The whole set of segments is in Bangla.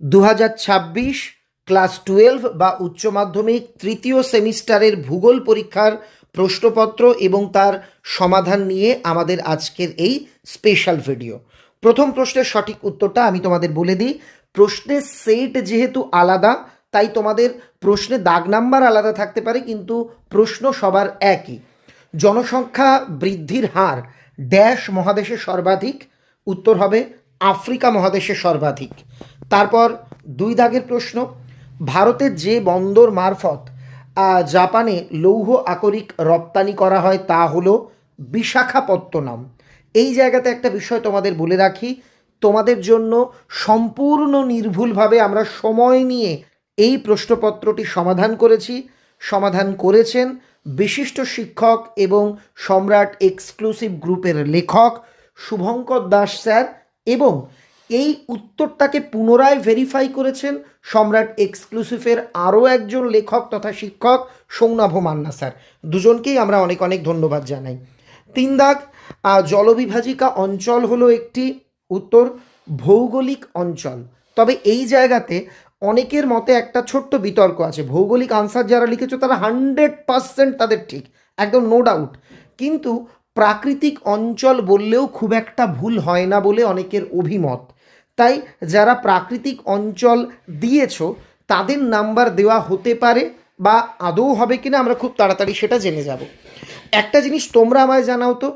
দু ক্লাস টুয়েলভ বা উচ্চ মাধ্যমিক তৃতীয় সেমিস্টারের ভূগোল পরীক্ষার প্রশ্নপত্র এবং তার সমাধান নিয়ে আমাদের আজকের এই স্পেশাল ভিডিও। প্রথম প্রশ্নের সঠিক উত্তরটা আমি তোমাদের বলে দিই। প্রশ্নের সেট যেহেতু আলাদা, তাই তোমাদের প্রশ্নে দাগ নাম্বার আলাদা থাকতে পারে, কিন্তু প্রশ্ন সবার একই। জনসংখ্যা বৃদ্ধির হার ড্যাশ মহাদেশে সর্বাধিক, উত্তর হবে আফ্রিকা মহাদেশে সর্বাধিক। তারপর দুই দাগের প্রশ্ন ভারতের যে বন্দর মারফত জাপানে লৌহ আকরিক রপ্তানি করা হয় তা হলো বিশাখাপত্তনম। এই জায়গাতে একটা বিষয় তোমাদের বলে রাখি, তোমাদের জন্য সম্পূর্ণ নির্ভুলভাবে আমরা সময় নিয়ে এই প্রশ্নপত্রটি সমাধান করেছি। সমাধান করেছেন বিশিষ্ট শিক্ষক এবং সম্রাট এক্সক্লুসিভ গ্রুপের লেখক শুভঙ্কর দাস স্যার এবং এই উত্তরটাকে পুনরায় ভেরিফাই করেছেন সম্রাট এক্সক্লুসিভের আরও একজন লেখক তথা শিক্ষক সৌনাভ মান্না স্যার। দুজনকেই আমরা অনেক অনেক ধন্যবাদ জানাই। তিন দাগ জলবিভাজিকা অঞ্চল হলো একটি উত্তর ভৌগোলিক অঞ্চল। তবে এই জায়গাতে অনেকের মতে একটা ছোট্ট বিতর্ক আছে। ভৌগোলিক আনসার যারা লিখেছো তারা হান্ড্রেড পার্সেন্ট তাদের ঠিক, একদম নো ডাউট কিন্তু প্রাকৃতিক অঞ্চল বললেও খুব একটা ভুল হয় না বলে অনেকের অভিমত। তাই যারা প্রাকৃতিক অঞ্চল দিয়েছ, তাদের নাম্বার দেওয়া হতে পারে বা আদৌ হবে কিনা আমরা খুব তাড়াতাড়ি সেটা জেনে যাব। একটা জিনিস তোমরা আমায় জানাও তো,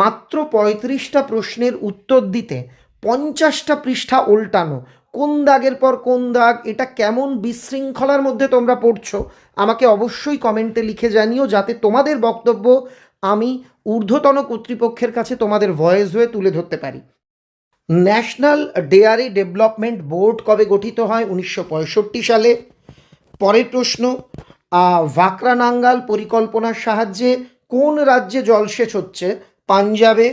মাত্র পঁয়ত্রিশটা প্রশ্নের উত্তর দিতে পঞ্চাশটা পৃষ্ঠা উল্টানো, কোন দাগের পর কোন দাগ, এটা কেমন বিশৃঙ্খলার মধ্যে তোমরা পড়ছো, আমাকে অবশ্যই কমেন্টে লিখে জানিও যাতে তোমাদের বক্তব্য আমি ঊর্ধ্বতন কর্তৃপক্ষের কাছে তোমাদের ভয়েস হয়ে তুলে ধরতে পারি। ন্যাশনাল ডেয়ারি ডেভেলপমেন্ট বোর্ড কবে গঠিত হয়? উনিশশো পঁয়ষট্টি সালে। পরের প্রশ্ন আহ, ভাকরা নাঙ্গাল পরিকল্পনার সাহায্যে কোন রাজ্যে জলসেচ হচ্ছে? পাঞ্জাবে।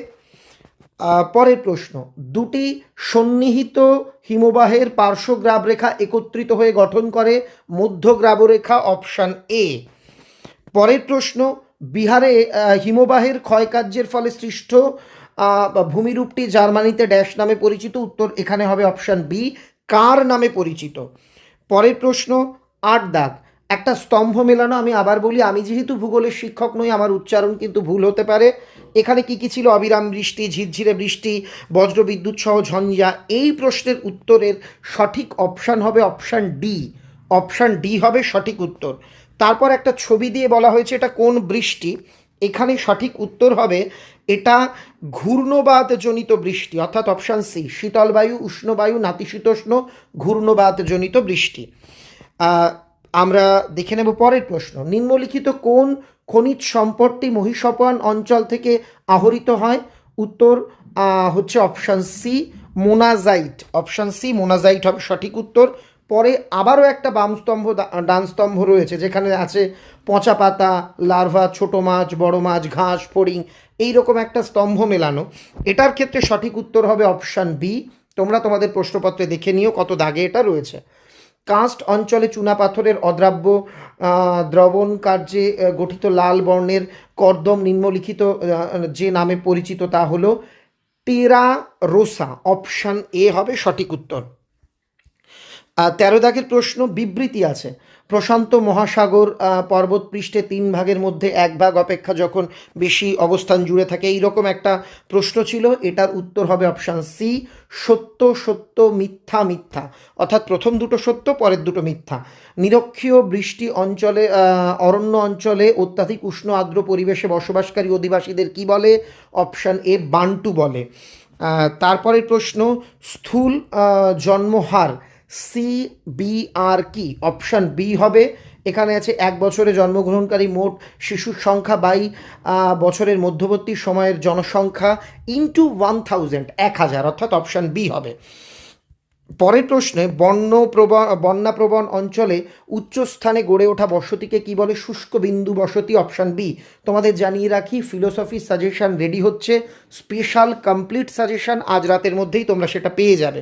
পরের প্রশ্ন দুটি সন্নিহিত হিমবাহের পার্শ্ব গ্রাবরেখা একত্রিত হয়ে গঠন করে মধ্য গ্রাবরেখা অপশান এ। পরের প্রশ্ন বিহারে হিমবাহের ক্ষয়কার্যের ফলে সৃষ্ট ভূমিরূপটি জার্মানিতে ড্যাশ নামে পরিচিত, উত্তর এখানে হবে অপশান বি, কার নামে পরিচিত। পরের প্রশ্ন, আট দাগ। একটা স্তম্ভ মেলানো, আমি আবার বলি, আমি যেহেতু ভূগোলের শিক্ষক নই, আমার উচ্চারণ কিন্তু ভুল হতে পারে। এখানে কি কি ছিল? অবিরাম বৃষ্টি, ঝিরঝিরে বৃষ্টি, বজ্রবিদ্যুৎ সহ ঝঞ্ঝা, এই প্রশ্নের উত্তরের সঠিক অপশান হবে অপশান ডি। অপশান ডি হবে সঠিক উত্তর। তারপর একটা ছবি দিয়ে বলা হয়েছে, এটা কোন বৃষ্টি? এখানে সঠিক উত্তর হবে এটা ঘূর্ণবাত জনিত বৃষ্টি, অর্থাৎ অপশান সি শীতল বায়ু উষ্ণবায়ু, নাতিশীতোষ্ণ ঘূর্ণবাত জনিত বৃষ্টি আমরা দেখে নেব পরের প্রশ্ন, নিম্নলিখিত কোন খনিজ সম্পদটি মহিষপান অঞ্চল থেকে আহরিত হয়? উত্তর হচ্ছে option C monazite. Option C monazite হবে সঠিক উত্তর। পরে আবারও একটা বাম স্তম্ভ, দা- ডান স্তম্ভ রয়েছে, যেখানে আছে পচা পাতা, লার্ভা, ছোট মাছ, বড় মাছ, ঘাস, ফড়িং, এইরকম একটা স্তম্ভ মেলানো। এটার ক্ষেত্রে সঠিক উত্তর হবে অপশান বি। তোমরা তোমাদের প্রশ্নপত্রে দেখে নিও কত দাগে এটা রয়েছে। কাস্ট অঞ্চলে চুনাপাথরের অদ্রাব্য দ্রবণ কার্যে গঠিত লাল বর্ণের কর্দম নিম্নলিখিত যে নামে পরিচিত তা হলো টেরা রোসা অপশান এ হবে সঠিক উত্তর। তেরো দাগের প্রশ্ন বিবৃতি আছে। প্রশান্ত মহাসাগর পর্বত পৃষ্ঠে তিন ভাগের মধ্যে এক ভাগ অপেক্ষা যখন বেশি অবস্থান জুড়ে থাকে, এইরকম একটা প্রশ্ন ছিল। এটার উত্তর হবে অপশান সি সত্য সত্য, মিথ্যা মিথ্যা। অর্থাৎ প্রথম দুটো সত্য, পরের দুটো মিথ্যা। নিরক্ষীয় বৃষ্টি অঞ্চলে অরণ্য অঞ্চলে অত্যাধিক উষ্ণ আর্দ্র পরিবেশে বসবাসকারী অধিবাসীদের কি বলে? অপশান এ বান্টু বলে। তারপরের প্রশ্ন, স্থূল জন্মহার। সি বি আর কি? অপশান বি হবে। এখানে আছে এক বছরে জন্মগ্রহণকারী মোট শিশুর সংখ্যা বাই বছরের মধ্যবর্তী সময়ের জনসংখ্যা ইন্টু ওয়ান থাউজেন্ড এক হাজার, অর্থাৎ অপশান বি হবে। পরের প্রশ্নে বন্য প্রবণ বন্যাপ্রবণ অঞ্চলে উচ্চস্থানে গড়ে ওঠা বসতিকে কি বলে? শুষ্ক বিন্দু বসতি অপশান বি তোমাদের জানিয়ে রাখি ফিলোসফি সাজেশন রেডি হচ্ছে। স্পেশাল কমপ্লিট সাজেশন আজ রাতের মধ্যেই তোমরা সেটা পেয়ে যাবে।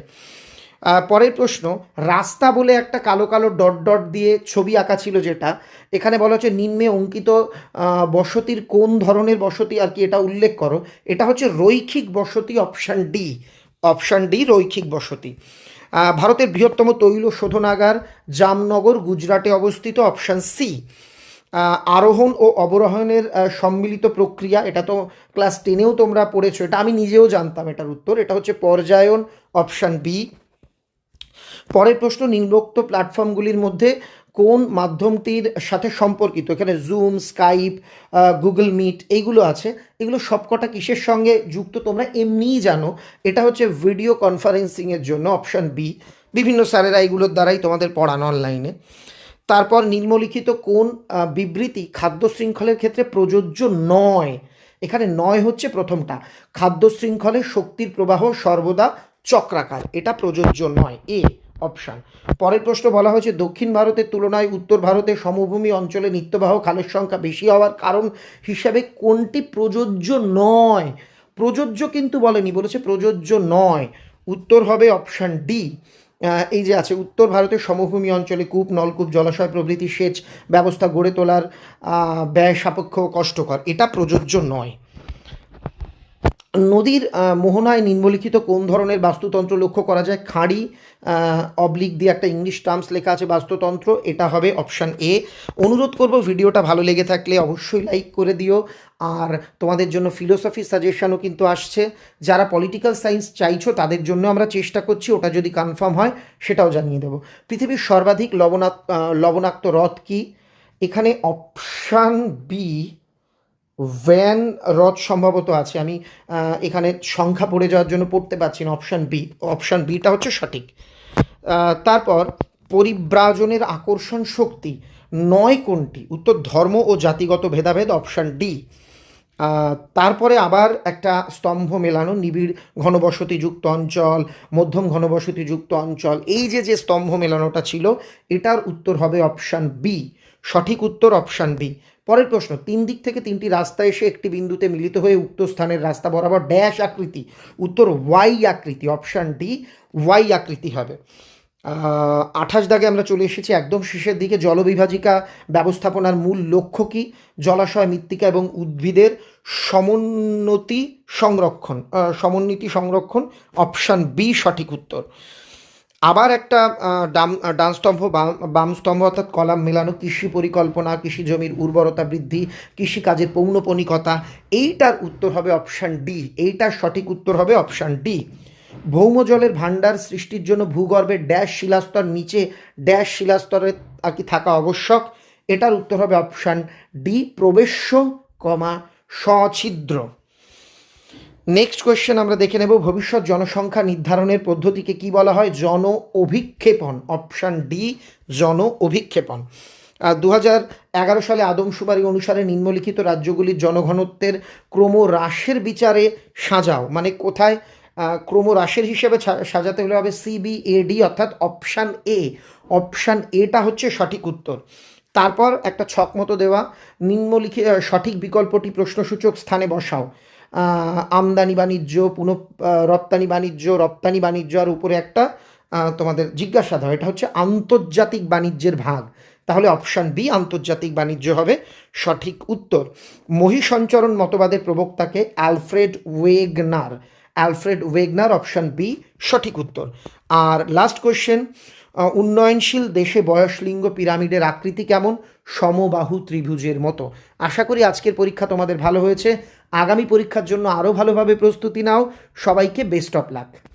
পরের প্রশ্ন, রাস্তা বলে একটা কালো কালো ডট ডট দিয়ে ছবি আঁকা ছিল যেটা, এখানে বলা হচ্ছে নিম্নে অঙ্কিত বসতির কোন ধরনের বসতি আর কি এটা উল্লেখ করো। এটা হচ্ছে রৈখিক বসতি অপশান ডি অপশান ডি রৈখিক বসতি। ভারতের বৃহত্তম তৈল শোধনাগার জামনগর, গুজরাটে অবস্থিত অপশান সি। আরোহণ ও অবরোহণের সম্মিলিত প্রক্রিয়া, এটা তো ক্লাস টেনেও তোমরা পড়েছো, এটা আমি নিজেও জানতাম এটার উত্তর, এটা হচ্ছে পর্যায়ন, অপশান বি। পরের প্রশ্ন, নিম্নোক্ত প্ল্যাটফর্মগুলির মধ্যে কোন মাধ্যমটির সাথে সম্পর্কিত? এখানে জুম স্কাইপ গুগল মিট এইগুলো আছে। এগুলো সবকটা কিসের সঙ্গে যুক্ত তোমরা এমনিই জানো? এটা হচ্ছে ভিডিও কনফারেন্সিংয়ের জন্য অপশান বি বিভিন্ন স্যারেরা এইগুলোর দ্বারাই তোমাদের পড়ানো অনলাইনে তারপর নিম্নলিখিত কোন বিবৃতি খাদ্য শৃঙ্খলের ক্ষেত্রে প্রযোজ্য নয়? এখানে নয় হচ্ছে প্রথমটা। খাদ্য শৃঙ্খলে শক্তির প্রবাহ সর্বদা চক্রাকার। এটা প্রযোজ্য নয়। এ। অপশান। পরের প্রশ্ন বলা হয়েছে, দক্ষিণ ভারতের তুলনায় উত্তর ভারতের সমভূমি অঞ্চলে নিত্যবাহ খালের সংখ্যা বেশি হওয়ার কারণ হিসাবে কোনটি প্রযোজ্য নয়? প্রযোজ্য কিন্তু বলেনি, বলেছে প্রযোজ্য নয়। উত্তর হবে অপশান ডি। এই যে আছে, উত্তর ভারতের সমভূমি অঞ্চলে কূপ, নলকূপ, জলাশয় প্রভৃতি সেচ ব্যবস্থা গড়ে তোলার ব্যয় সাপেক্ষ কষ্টকর। এটা প্রযোজ্য নয়। নদীর মোহনায় নিম্নলিখিত কোন ধরনের বাস্তুতন্ত্র লক্ষ্য করা যায়? খাঁড়ি অবলিক দিয়ে একটা ইংলিশ টার্মস লেখা আছে বাস্তুতন্ত্র, এটা হবে অপশান এ অনুরোধ করব ভিডিওটা ভালো লেগে থাকলে অবশ্যই লাইক করে দিও। আর তোমাদের জন্য ফিলোসফি সাজেশনও কিন্তু আসছে। যারা পলিটিক্যাল সায়েন্স চাইছো, তাদের জন্য আমরা চেষ্টা করছি, ওটা যদি কনফার্ম হয়, সেটাও জানিয়ে দেবো। পৃথিবীর সর্বাধিক লবণাক্ত লবণাক্ত হ্রদ কি? এখানে অপশান বি ভ্যান হ্রদ সম্ভবত আছে। আমি এখানে সংখ্যা পড়ে যাওয়ার জন্য পড়তে পারছি না। অপশান বি অপশান বিটা হচ্ছে সঠিক। তারপর পরিব্রাজনের আকর্ষণ শক্তি নয় কোনটি? উত্তর ধর্ম ও জাতিগত ভেদাভেদ অপশান ডি তারপরে আবার একটা স্তম্ভ মেলানো, নিবিড় ঘনবসতিযুক্ত অঞ্চল, মধ্যম ঘনবসতিযুক্ত অঞ্চল। এই যে যে স্তম্ভ মেলানোটা ছিল, এটার উত্তর হবে অপশান বি সঠিক উত্তর অপশান বি পরের প্রশ্ন, তিন দিক থেকে তিনটি রাস্তা এসে একটি বিন্দুতে মিলিত হয়ে উক্ত স্থানের রাস্তা বরাবর ড্যাশ আকৃতি। উত্তর, ওয়াই আকৃতি, অপশান ডি, ওয়াই আকৃতি হবে। আঠাশ দাগে আমরা চলে এসেছি। একদম শেষের দিকে জলবিভাজিকা ব্যবস্থাপনার মূল লক্ষ্য কি? জলাশয়, মৃত্তিকা এবং উদ্ভিদের সমোন্নতি সংরক্ষণ সমোন্নতি সংরক্ষণ, অপশান বি সঠিক উত্তর। আবার একটা ডাম ডান স্তম্ভ, বাম স্তম্ভ অর্থাৎ কলাম মেলানো, কৃষি পরিকল্পনা, কৃষি জমির উর্বরতা বৃদ্ধি কৃষিকাজের পৌনপনিকতা, এইটার উত্তর হবে অপশান ডি এইটার সঠিক উত্তর হবে অপশান ডি ভৌমজলের ভাণ্ডার সৃষ্টির জন্য ভূগর্ভে ড্যাশ শিলাস্তর নিচে ড্যাশ শিলাস্তরে আর কি থাকা আবশ্যক, এটার উত্তর হবে অপশান ডি প্রবেশ্য, কমা সছিদ্র নেক্সট কোয়েশ্চেন আমরা দেখে নেব ভবিষ্যৎ জনসংখ্যা নির্ধারণের পদ্ধতিকে কি বলা হয়? জন অভিক্ষেপণ অপশান ডি জন অভিক্ষেপণ। দু এগারো সালে আদমশুমারি অনুসারে নিম্নলিখিত রাজ্যগুলির জনঘনত্বের ক্রম হ্রাসের বিচারে সাজাও। মানে কোথায়? আহ, ক্রমহ্রাসের হিসেবে সাজাতে হলে হবে সিবিএডি অর্থাৎ অপশান এ অপশান এটা হচ্ছে সঠিক উত্তর। তারপর একটা ছক মতো দেওয়া নিম্নলিখিত সঠিক বিকল্পটি প্রশ্নসূচক স্থানে বসাও। আমদানি বাণিজ্য, পুনঃ রপ্তানি বাণিজ্য রপ্তানি বাণিজ্য আর উপরে একটা তোমাদের জিজ্ঞাসা দাও এটা হচ্ছে আন্তর্জাতিক বাণিজ্যের ভাগ। তাহলে অপশান বি, আন্তর্জাতিক বাণিজ্য হবে সঠিক উত্তর। মহিসঞ্চরণ মতবাদের প্রবক্তাকে Alfred Wegener. Alfred Wegener, option B, সঠিক উত্তর। আর লাস্ট কোয়েশ্চেন উন্নয়নশীল দেশে বয়স লিঙ্গ পিরামিডের আকৃতি কেমন? সমবাহু ত্রিভুজের মতো। আশা করি আজকের পরীক্ষা তোমাদের ভালো হয়েছে। আগামী পরীক্ষার জন্য আরও ভালোভাবে প্রস্তুতি নাও। সবাইকে বেস্ট অফ লাক